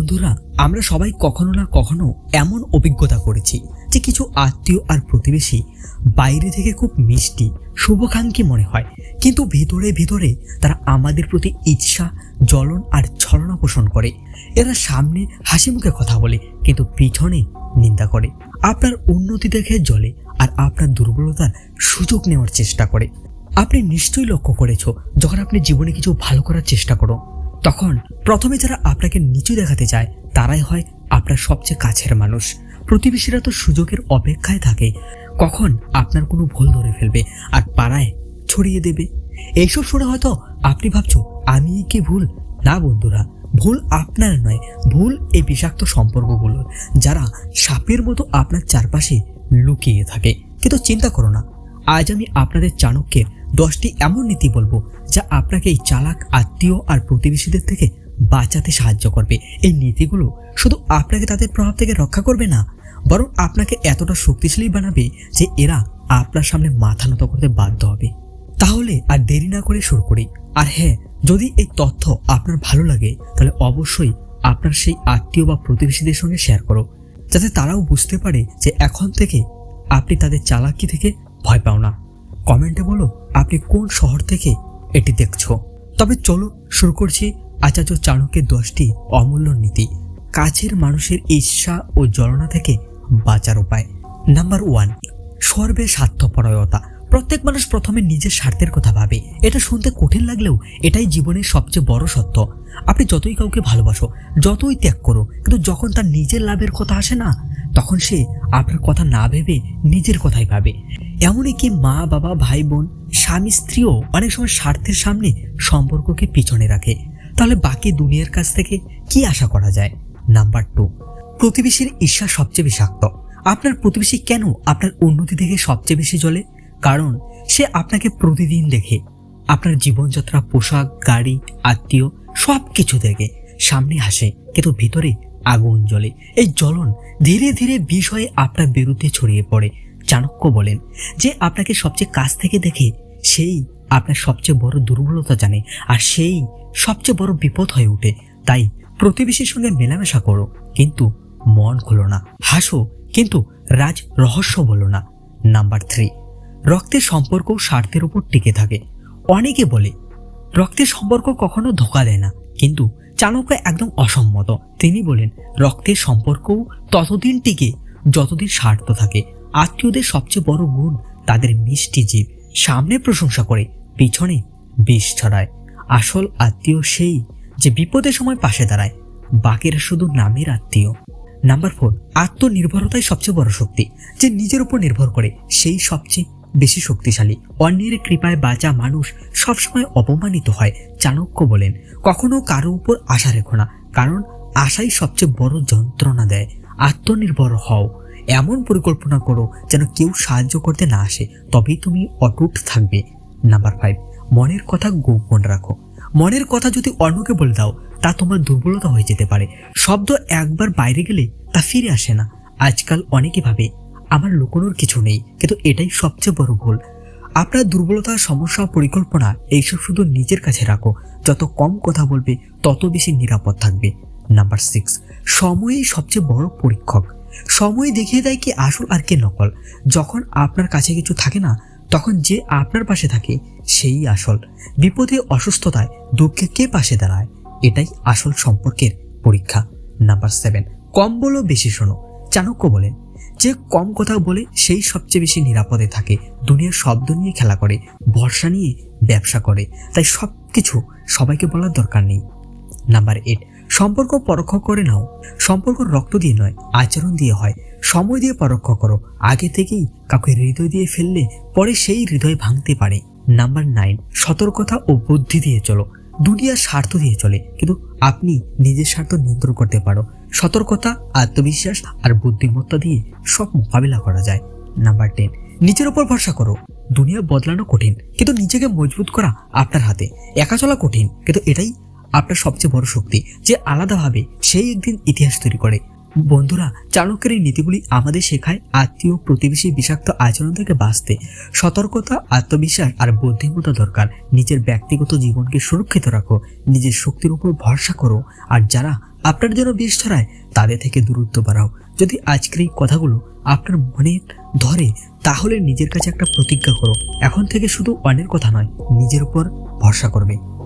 বন্ধুরা, আমরা সবাই কখনো না কখনো এমন অভিজ্ঞতা করেছি যে কিছু আত্মীয় আর প্রতিবেশী বাইরে থেকে খুব মিষ্টি, শুভকাঙ্ক্ষী মনে হয়। কিন্তু ভিতরে ভিতরে তারা আমাদের প্রতি ইচ্ছা জ্বলন আর ছলনা পোষণ করে। এরা সামনে হাসি মুখে কথা বলে, কিন্তু পিছনে নিন্দা করে। আপনার উন্নতি দেখে জ্বলে আর আপনার দুর্বলতার সুযোগ নেওয়ার চেষ্টা করে। আপনি নিশ্চয়ই লক্ষ্য করেছ, যখন আপনি জীবনে কিছু ভালো করার চেষ্টা করো। তখন প্রথমে যারা আপনাকে নিচু দেখাতে চায় তারাই হয় আপনার সবচেয়ে কাছের মানুষ। প্রতিবেশীরা তো সুযোগের অপেক্ষায় থাকে। কখন আপনার কোনো ভুল ধরে ফেলবে আর পাড়ায় ছড়িয়ে দেবে? এইসব শুনে হয়তো আপনি ভাবছ, আমি কি ভুল? না বন্ধুরা, ভুল আপনার নয়, ভুল এই বিষাক্ত সম্পর্কগুলোর, যারা সাপের মতো আপনার চারপাশে লুকিয়ে থাকে। কিন্তু চিন্তা করো না, আজ আমি আপনাদের চাণক্যের দশটি এমন নীতি বলব যা আপনাকে এই চালাক, আত্মীয় আর প্রতিবেশীদের থেকে বাঁচাতে সাহায্য করবে। এই নীতিগুলো শুধু আপনাকে তাদের প্রভাব থেকে রক্ষা করবে না, বরং আপনাকে এতটা শক্তিশালী বানাবে যে এরা আপনার সামনে মাথা নত করতে বাধ্য হবে। তাহলে আর দেরি না করে শুরু করি। আর হ্যাঁ যদি এই তথ্য আপনার ভালো লাগে, তাহলে অবশ্যই আপনার সেই আত্মীয় বা প্রতিবেশীদের সঙ্গে শেয়ার করো, যাতে তারাও বুঝতে পারে যে এখন থেকে আপনি তাদের চালাকি থেকে ভয় পাও না। কমেন্টে বলো, আপনি কোন শহর থেকে এটি দেখছ? তবে চলো শুরু করছি আচার্য চাণক্যের দশটি অমূল্য নীতি। কাছের মানুষের ঈর্ষা ও জ্বলনা থেকে বাঁচার উপায়। নাম্বার ওয়ান সর্বে স্বার্থপরয়তা। প্রত্যেক মানুষ প্রথমে নিজের স্বার্থের কথা ভাবে। এটা শুনতে কঠিন লাগলেও এটাই জীবনের সবচেয়ে বড় সত্য। আপনি যতই কাউকে ভালোবাসো, যতই ত্যাগ করো, কিন্তু যখন তার নিজের লাভের কথা আসে না তখন সে আপনার কথা না ভেবে নিজের কথাই ভাবে। এমনই কি মা, বাবা, ভাই, বোন, স্বামী, স্ত্রীও অনেক সময় স্বার্থের সামনে সম্পর্ককে পিছনে রাখে। তাহলে বাকি দুনিয়ার কাছ থেকে কি আশা করা যায়? নাম্বার টু প্রতিবেশীর ঈর্ষা সবচেয়ে বিষাক্ত আপনার প্রতিবেশী কেন আপনার উন্নতি দেখে সবচেয়ে বেশি জ্বলে? কারণ সে আপনাকে প্রতিদিন দেখে। আপনার জীবনযাত্রা, পোশাক, গাড়ি, আত্মীয় সব কিছু দেখে। সামনে হাসে, কিন্তু ভিতরে আগুন জ্বলে। এই জ্বলন ধীরে ধীরে বিষয়ে আপনার বিরুদ্ধে ছড়িয়ে পড়ে। চাণক্য বলেন যে আপনাকে সবচেয়ে কাছ থেকে দেখে সেই আপনার সবচেয়ে বড় দুর্বলতা জানে আর সেই সবচেয়ে বড় বিপদ হয়ে ওঠে। তাই প্রতিবেশীর সঙ্গে মেলামেশা করো, কিন্তু মন খুলো না। হাসো, কিন্তু রাজ রহস্য বলো না। নাম্বার থ্রি, রক্তের সম্পর্ক স্বার্থের উপর টিকে থাকে। অনেকে বলে, রক্তের সম্পর্ক কখনো ধোকা দেয় না, কিন্তু চাণক্য একদম অসম্মত। তিনি বলেন, রক্তের সম্পর্কও ততদিন টিকে যতদিন স্বার্থ থাকে। আত্মীয়দের সবচেয়ে বড় গুণ তাদের মিষ্টি জীব। সামনে প্রশংসা করে, পিছনে বিষ ছড়ায়। আসল আত্মীয় সেই যে বিপদের সময় পাশে দাঁড়ায়। বাকিরা শুধু নামের আত্মীয়। নাম্বার ফোর আত্মনির্ভরতাই সবচেয়ে বড় শক্তি। যে নিজের উপর নির্ভর করে, সেই সবচেয়ে বেশি শক্তিশালী। অন্যের কৃপায় বাঁচা মানুষ সবসময় অপমানিত হয়, চাণক্য বলেন। কখনো কারও উপর আশা রেখো না, কারণ আশাই সবচেয়ে বড় যন্ত্রণা দেয়। আত্মনির্ভর হও। এমন পরিকল্পনা করো যেন কেউ সাহায্য করতে না আসে, তবেই তুমি অটুট থাকবে। নাম্বার ফাইভ মনের কথা গোপন রাখো। মনের কথা যদি অন্যকে বলে দাও, তা তোমার দুর্বলতা হয়ে যেতে পারে। শব্দ একবার বাইরে গেলে তা ফিরে আসে না। আজকাল অনেকে ভাবে আমার লুকোনোর কিছু নেই, কিন্তু এটাই সবচেয়ে বড় ভুল। আপনার দুর্বলতা, সমস্যা, পরিকল্পনা, এইসব শুধু নিজের কাছে রাখো। যত কম কথা বলবে, তত বেশি নিরাপদ থাকবে। নাম্বার সিক্স সময়ই সবচেয়ে বড় পরীক্ষক। সময় দেখিয়ে দেয় কি আসল আর কে নকল। যখন আপনার কাছে কিছু থাকে না, তখন যে আপনার পাশে থাকে, সেই আসল। বিপদে, অসুস্থতায়, দুঃখে কে পাশে দাঁড়ায়? এটাই আসল সম্পর্কের পরীক্ষা। নাম্বার সেভেন কম বলো, বেশি শোনো। চাণক্য বলেন যে কম কথা বলে সেই সবচেয়ে বেশি নিরাপদে থাকে। দুনিয়ার শব্দ নিয়ে খেলা করে, ভরসা নিয়ে ব্যবসা করে। তাই সব কিছু সবাইকে বলার দরকার নেই। নাম্বার এইট সম্পর্ক পরোক্ষ করে নাও। সম্পর্ক রক্ত দিয়ে নয়, আচরণ দিয়ে হয়। সময় দিয়ে পরোক্ষ করো। আগে থেকেই কাউকে হৃদয় দিয়ে ফেললে পরে সেই হৃদয় ভাঙতে পারে। নাম্বার নাইন সতর্কতা ও বুদ্ধি দিয়ে চলো। দুনিয়ার স্বার্থ দিয়ে চলে, কিন্তু আপনি নিজের স্বার্থ নিয়ন্ত্রণ করতে পারো। সতর্কতা, আত্মবিশ্বাস আর বুদ্ধিমত্তা দিয়ে সব মোকাবিলা করা যায়। নাম্বার টেন নিজের উপর ভরসা করো। দুনিয়া বদলানো কঠিন, কিন্তু নিজেকে মজবুত করা আপনার হাতে। একা চলা কঠিন, কিন্তু এটাই আপনার সবচেয়ে বড় শক্তি, যে আলাদাভাবে সেই একদিন ইতিহাস তৈরি করে। বন্ধুরা, চাণক্যের এই নীতিগুলি আমাদের শেখায় আত্মীয়, প্রতিবেশী বিষাক্ত আচরণ থেকে বাঁচতে। সতর্কতা, আত্মবিশ্বাস আর বুদ্ধিমত্তা দরকার। নিজের ব্যক্তিগত জীবনকে সুরক্ষিত রাখো, নিজের শক্তির উপর ভরসা করো আর যারা আপনার জন্য বিষ ছড়ায়, তাদের থেকে দূরত্ব বাড়াও। যদি আজকের এই কথাগুলো আপনার মনে ধরে, তাহলে নিজের কাছে একটা প্রতিজ্ঞা করো। এখন থেকে শুধু অন্যের কথা নয়, নিজের উপর ভরসা করবে।